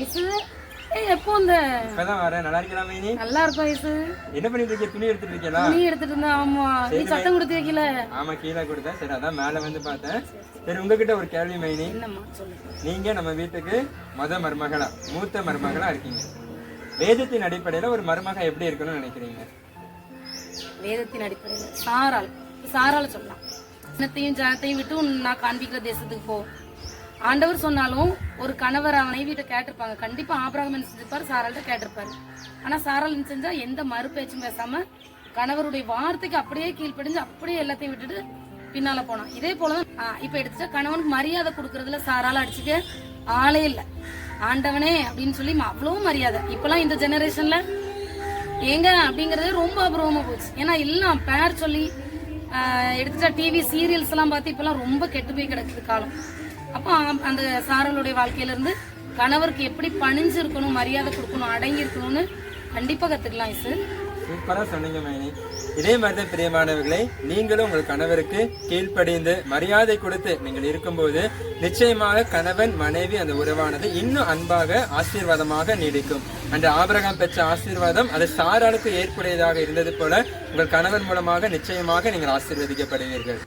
Ice. எப்போ இந்த இப்பதான் வரேன். நல்லா இருக்கலாம் மைனி நல்லா இருக்கும் ஐசு. என்ன பண்ணிட்டு இருக்கீங்க துணி எடுத்துட்டு இருக்கீங்களா நீ எடுத்துட்டு இருந்தா ஆமா. நீ சத்தம் கொடுத்து வைக்கல. ஆமா கீழே கொடுத்தேன். சரி அதான் மேல வந்து பார்த்தேன். சரி உங்ககிட்ட ஒரு கேள்வி மைனி நீங்க நம்ம வீட்டுக்கு மத மருமகளா மூத்த மருமகளா இருக்கீங்க. வேதத்தின் அடிப்படையில ஒரு மருமக எப்படி இருக்கணும்னு நினைக்கிறீங்க? வேதத்தின் அடிப்படையில். சாரால் சாரால சொல்லலாம். சின்னத்தையும் ஜனத்தையும் விட்டு நான் காண்பிக்கிற தேசத்துக்கு போ. ஆண்டவர் சொன்னாலும் ஒரு கணவர் அவனை வீட்டை கேட்டிருப்பாங்க. கண்டிப்பா ஆபிரகாம் என்ன செஞ்சிருப்பாரு? சாரால்கிட்ட கேட்டிருப்பாரு. ஆனா சாரால் என்ன செஞ்சா எந்த மறு பேச்சும் பேசாம கணவருடைய வார்த்தைக்கு அப்படியே கீழ்ப்படிஞ்சு அப்படியே எல்லாத்தையும் விட்டுட்டு பின்னால போனான். இதே போலதான் ஆ, இப்ப எடுத்துட்டா கணவனுக்கு மரியாதை கொடுக்கறதுல சாரால அடிச்சுக்க ஆளே இல்ல. ஆண்டவனே அப்படின்னு சொல்லி அவ்வளவு மரியாதை. இப்பெல்லாம் இந்த ஜெனரேஷன்ல எங்க அப்படிங்கறதே ரொம்ப அபூர்வமா போச்சு. ஏன்னா எல்லாம் பேர் சொல்லி எடுத்துட்டா டிவி சீரியல்ஸ் எல்லாம் பார்த்து இப்பெல்லாம் ரொம்ப கெட்டு போய் கிடக்குது காலம். அப்போ அந்த சாரலுடைய வாழ்க்கையிலேருந்து கணவருக்கு எப்படி பணிஞ்சு இருக்கணும் மரியாதை கொடுக்கணும் அடங்கி இருக்கணும்னு கண்டிப்பா கத்துக்கலாம் இசு. சொன்னீங்க மேனி. இதே மாதிரிதான் பிரியமானவர்களே நீங்களும் உங்கள் கணவருக்கு கீழ்ப்படிந்து மரியாதை கொடுத்து நீங்கள் இருக்கும்போது நிச்சயமாக கணவன் மனைவி அந்த உறவானது இன்னும் அன்பாக ஆசீர்வாதமாக நீடிக்கும். அன்று ஆபரகம் பெற்ற ஆசீர்வாதம் அது சாராளுக்கு ஏற்புடையதாக இருந்தது போல உங்கள் கணவன் மூலமாக நிச்சயமாக நீங்கள் ஆசீர்வதிக்கப்படுவீர்கள்.